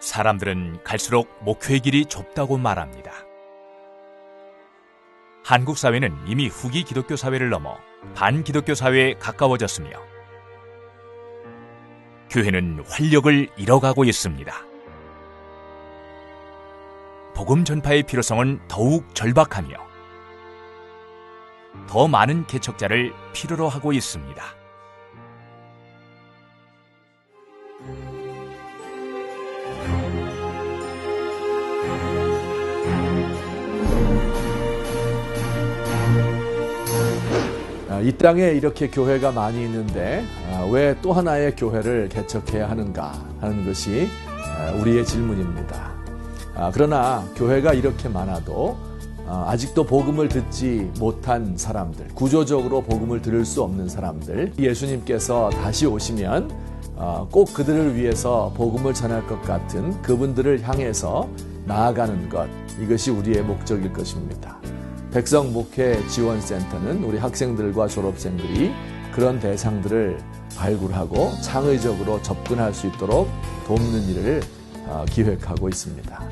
사람들은 갈수록 목회의 길이 좁다고 말합니다. 한국 사회는 이미 후기 기독교 사회를 넘어 반기독교 사회에 가까워졌으며 교회는 활력을 잃어가고 있습니다. 복음 전파의 필요성은 더욱 절박하며 더 많은 개척자를 필요로 하고 있습니다. 이 땅에 이렇게 교회가 많이 있는데 아, 왜또 하나의 교회를 개척해야 하는가 하는 것이 아, 우리의 질문입니다. 그러나 교회가 이렇게 많아도 아직도 복음을 듣지 못한 사람들, 구조적으로 복음을 들을 수 없는 사람들, 예수님께서 다시 오시면 꼭 그들을 위해서 복음을 전할 것 같은 그분들을 향해서 나아가는 것, 이것이 우리의 목적일 것입니다. 백성 목회 지원센터는 우리 학생들과 졸업생들이 그런 대상들을 발굴하고 창의적으로 접근할 수 있도록 돕는 일을 어, 기획하고 있습니다.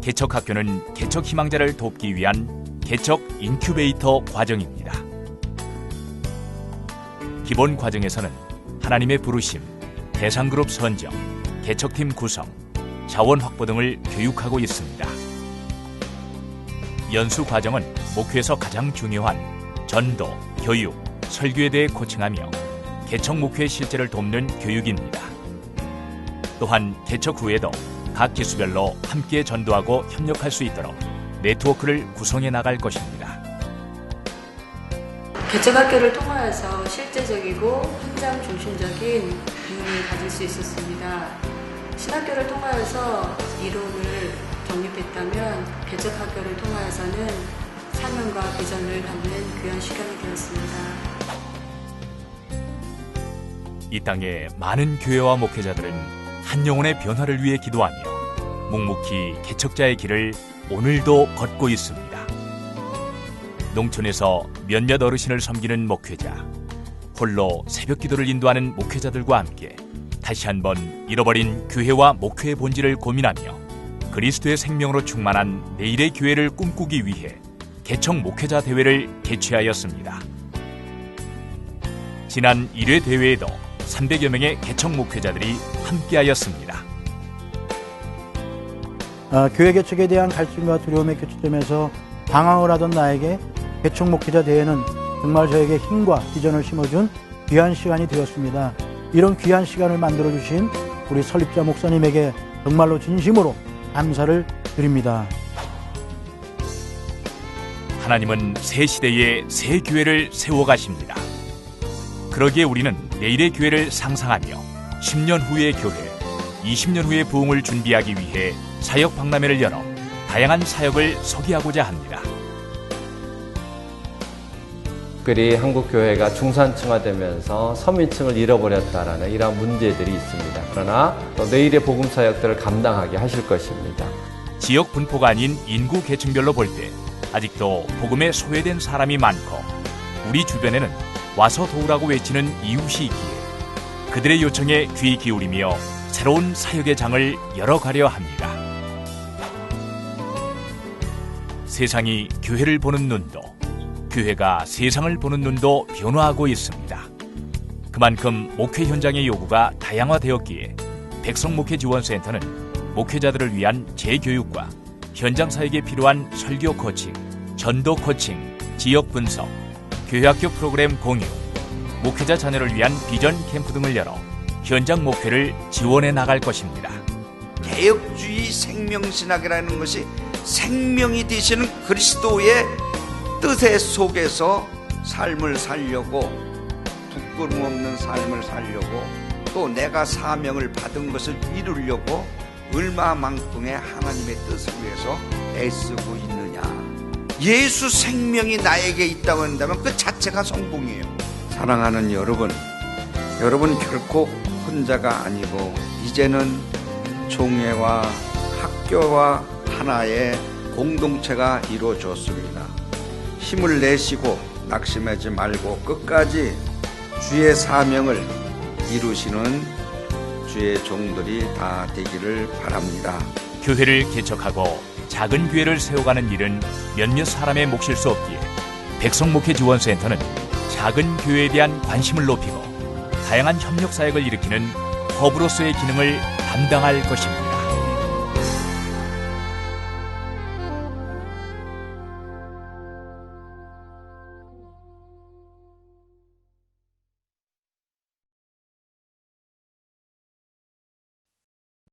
개척 학교는 개척 희망자를 돕기 위한 개척 인큐베이터 과정입니다. 기본 과정에서는 하나님의 부르심, 대상 그룹 선정, 개척팀 구성, 자원 확보 등을 교육하고 있습니다. 연수 과정은 목회에서 가장 중요한 전도, 교육, 설교에 대해 코칭하며 개척 목회 실제를 돕는 교육입니다. 또한 개척 후에도 각 기수별로 함께 전도하고 협력할 수 있도록 네트워크를 구성해 나갈 것입니다. 개척학교를 통하여서 실제적이고 현장 중심적인 비용을 가질 수 있었습니다. 신학교를 통하여서 이론을 정립했다면 개척학교를 통하여서는 사명과 비전을 갖는 귀한 시간이 되었습니다. 이 땅의 많은 교회와 목회자들은 한 영혼의 변화를 위해 기도하며 묵묵히 개척자의 길을 오늘도 걷고 있습니다. 농촌에서 몇몇 어르신을 섬기는 목회자, 홀로 새벽 기도를 인도하는 목회자들과 함께 다시 한번 잃어버린 교회와 목회의 본질을 고민하며 그리스도의 생명으로 충만한 내일의 교회를 꿈꾸기 위해 개척 목회자 대회를 개최하였습니다. 지난 1회 대회에도 300여 명의 개척 목회자들이 함께하였습니다. 어, 교회 개척에 대한 갈증과 두려움의 교체점에서 방황을 하던 나에게 개척 목회자 대회는 정말 저에게 힘과 비전을 심어준 귀한 시간이 되었습니다. 이런 귀한 시간을 만들어 주신 우리 설립자 목사님에게 정말로 진심으로 감사를 드립니다. 하나님은 새 시대에 새 교회를 세워 가십니다. 그러기에 우리는 내일의 교회를 상상하며 10년 후의 교회, 20년 후의 부흥을 준비하기 위해 사역 박람회를 열어 다양한 사역을 소개하고자 합니다. 특별히 한국 교회가 중산층화되면서 서민층을 잃어버렸다라는 이러한 문제들이 있습니다. 그러나 또 내일의 복음 사역들을 감당하게 하실 것입니다. 지역 분포가 아닌 인구 계층별로 볼 때 아직도 복음에 소외된 사람이 많고 우리 주변에는 와서 도우라고 외치는 이웃이 있기에 그들의 요청에 귀 기울이며 새로운 사역의 장을 열어가려 합니다. 세상이 교회를 보는 눈도 교회가 세상을 보는 눈도 변화하고 있습니다. 그만큼 목회 현장의 요구가 다양화되었기에 백성목회지원센터는 목회자들을 위한 재교육과 현장 사역에 필요한 설교 코칭, 전도 코칭, 지역 분석, 교회학교 프로그램 공유, 목회자 자녀를 위한 비전 캠프 등을 열어 현장 목회를 지원해 나갈 것입니다. 개혁주의 생명신학이라는 것이 생명이 되시는 그리스도의 뜻의 속에서 삶을 살려고 부끄럼 없는 삶을 살려고 또 내가 사명을 받은 것을 이루려고 얼마만큼의 하나님의 뜻을 위해서 애쓰고 있느냐. 예수 생명이 나에게 있다고 한다면 그 자체가 성공이에요. 사랑하는 여러분, 여러분 결코 혼자가 아니고 이제는 종회와 학교와 하나의 공동체가 이루어졌습니다. 힘을 내시고 낙심하지 말고 끝까지 주의 사명을 이루시는 주의 종들이 다 되기를 바랍니다. 교회를 개척하고 작은 교회를 세워가는 일은 몇몇 사람의 몫일 수 없기에 백성목회 지원센터는 작은 교회에 대한 관심을 높이고 다양한 협력 사역을 일으키는 허브로서의 기능을 담당할 것입니다.